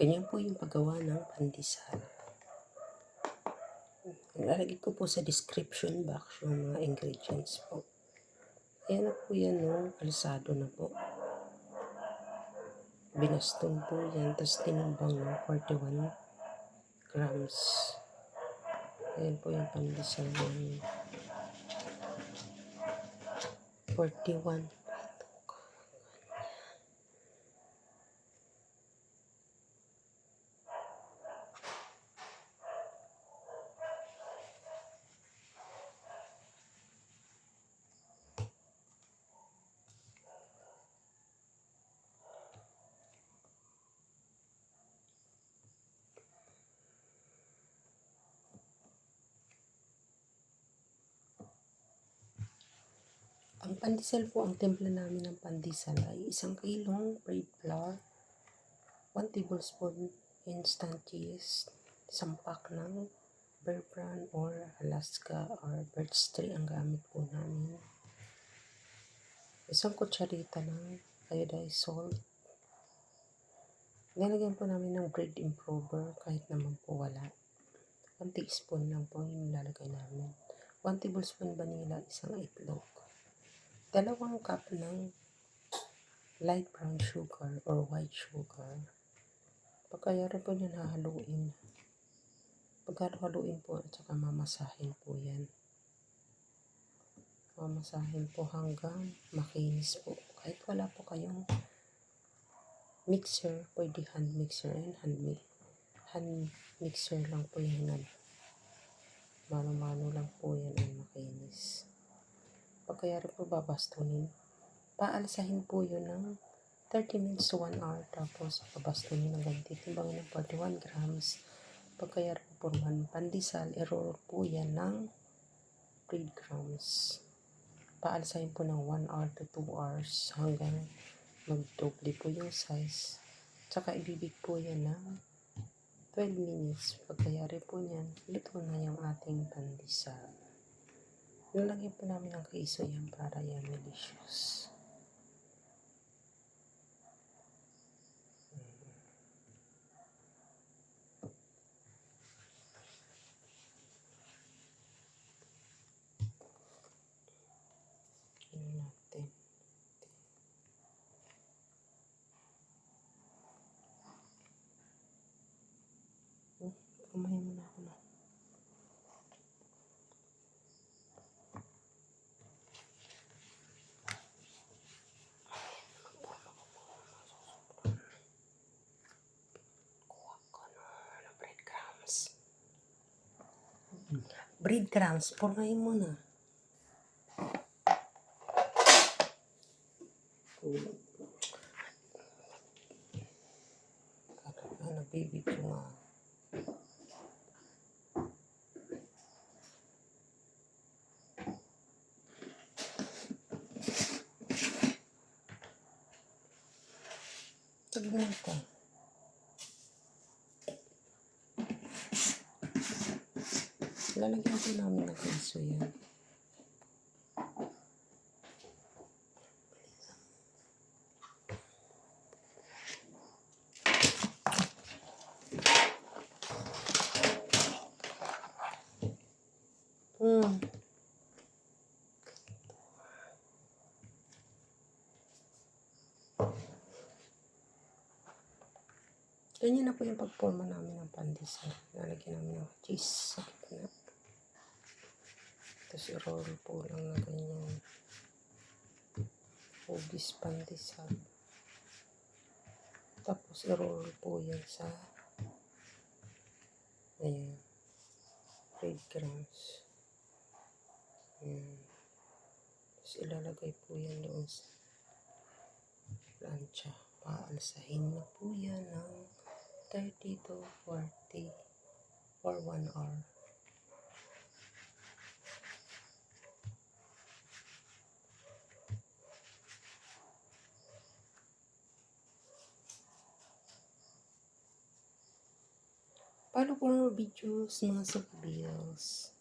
Ganyan po yung paggawa ng pandesal. Lalagay ko po sa description box yung mga ingredients po. Ayan na po yan, no? Alisado na po. Binastong po yan, tapos tinumbang ng 41 grams. Ayan po yung pandesal namin. 41. Ang pandesal po, ang templa namin ng pandesal ay isang kilong bread flour, 1 tablespoon instant cheese, isang pack ng bear brand or Alaska or birch tree ang gamit po namin. Isang kutsarita ng iodized salt. Nilagyan po namin ng bread improver kahit naman po wala. 1 teaspoon lang po yung nilalagay namin. 1 tablespoon vanilla, isang itlog dalawang cup ng light brown sugar or white sugar. Pagkayari po niyan hahaluin. Paghaluin po at saka mamasahin po yan. Mamasahin po hanggang makinis po. Kahit wala po kayong mixer, pwede hand mixer and hand, mi- hand mixer lang po yan. Mano-mano lang po yan ang makinis pagkayari po babastunin. Paalsahin po yun ng 30 minutes to 1 hour. Tapos babastunin ng ganito. Timbangin ng 41 grams. Pagkayari po porman pandesal, i-roll po yan ng 3 grams. Paalsahin po ng 1 hour to 2 hours hanggang magdoble po yung size. Tsaka ibibig po yan ng 12 minutes. Pagkayari po niyan, luto na yung ating pandesal. Lalagyan po namin ng kaiso yan para yan delicious. Kumain mo na ako na. Kuha ko na breadcrumbs. Breadcrumbs, purgayin mo na. Ano, baby ko nga. Tignan ko. Lalagyan ko namin ng keso yan. Hmm. Ganyan na po yung pagporma namin ng pandesal. Lalagyan namin ng cheese sa gitna. Tapos i-roll po lang na ganyan. Hugis pandesal. Tapos i-roll po yan sa ayan, breadcrumbs. Ayan. Tapos ilalagay po yan doon sa plancha. Paalsahin na po yan ng 30 to 40 or 1 hour. Follow for more videos, mga sub bills.